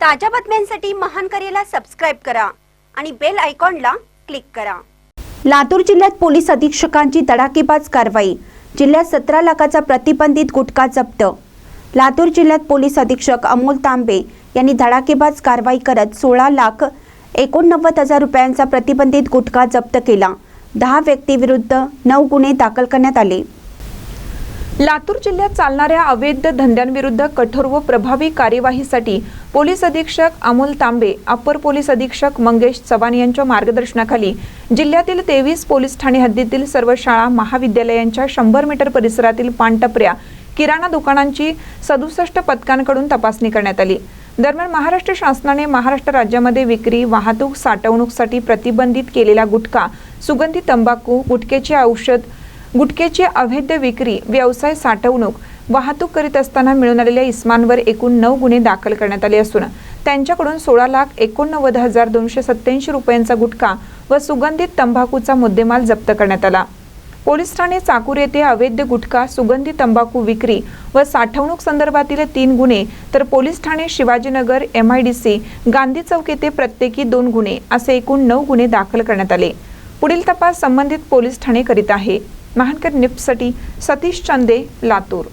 ताज्या बातम्यांसाठी महान करेला सबस्क्राईब करा आणि बेल आयकॉनला क्लिक करा. लातूर जिल्ह्यात पोलीस अधीक्षकांची धडाकेबाज कारवाई. जिल्ह्यात सतरा लाखाचा प्रतिबंधित गुटखा जप्त. लातूर जिल्ह्यात पोलीस अधीक्षक अमोल तांबे यांनी धडाकेबाज कारवाई करत सोळा लाख एकोणनव्वद हजार रुपयांचा प्रतिबंधित गुटखा जप्त केला. दहा व्यक्तीविरुद्ध नऊ गुन्हे दाखल करण्यात आले. लातूर जिल्ह्यात चालणाऱ्या अवैध धंद्यांविरुद्ध कठोर व प्रभावी कार्यवाहीसाठी पोलीस अधीक्षक अमोल तांबे अप्पर पोलीस अधीक्षक मंगेश चव्हाण यांच्या मार्गदर्शनाखाली जिल्ह्यातील तेवीस पोलीस ठाणे हद्दीतील सर्व शाळा महाविद्यालयांच्या शंभर मीटर परिसरातील पानटपऱ्या किराणा दुकानांची सदुसष्ट पथकांकडून तपासणी करण्यात आली. दरम्यान महाराष्ट्र शासनाने महाराष्ट्र राज्यामध्ये विक्री वाहतूक साठवणूकसाठी प्रतिबंधित केलेला गुटखा सुगंधी तंबाखू गुटख्याचे औषध गुटख्याची अवैध विक्री व्यवसाय साठवणूक वाहतूक करीत असताना मिळून आलेल्या इस्मांवर एकूण नऊ गुन्हे दाखल करण्यात आले असून त्यांच्याकडून सोळा लाख एकोणनव्वद हजार दोनशे सत्याऐंशी रुपयांचा गुटखा व सुगंधित तंबाखूचा मुद्देमाल जप्त करण्यात आला. पोलीस ठाणे चाकूर येथे अवैध गुटखा सुगंधी तंबाखू विक्री व साठवणूक संदर्भातील तीन गुन्हे तर police Thane Shivajinagar M I D C Gandhi Chowk येथे प्रत्येकी दोन गुन्हे असे एकूण नऊ गुन्हे दाखल करण्यात आले. पुढील तपास संबंधित पोलीस ठाणे करीत आहे. महानकर निफ्टसाठी सतीश चंदे लातूर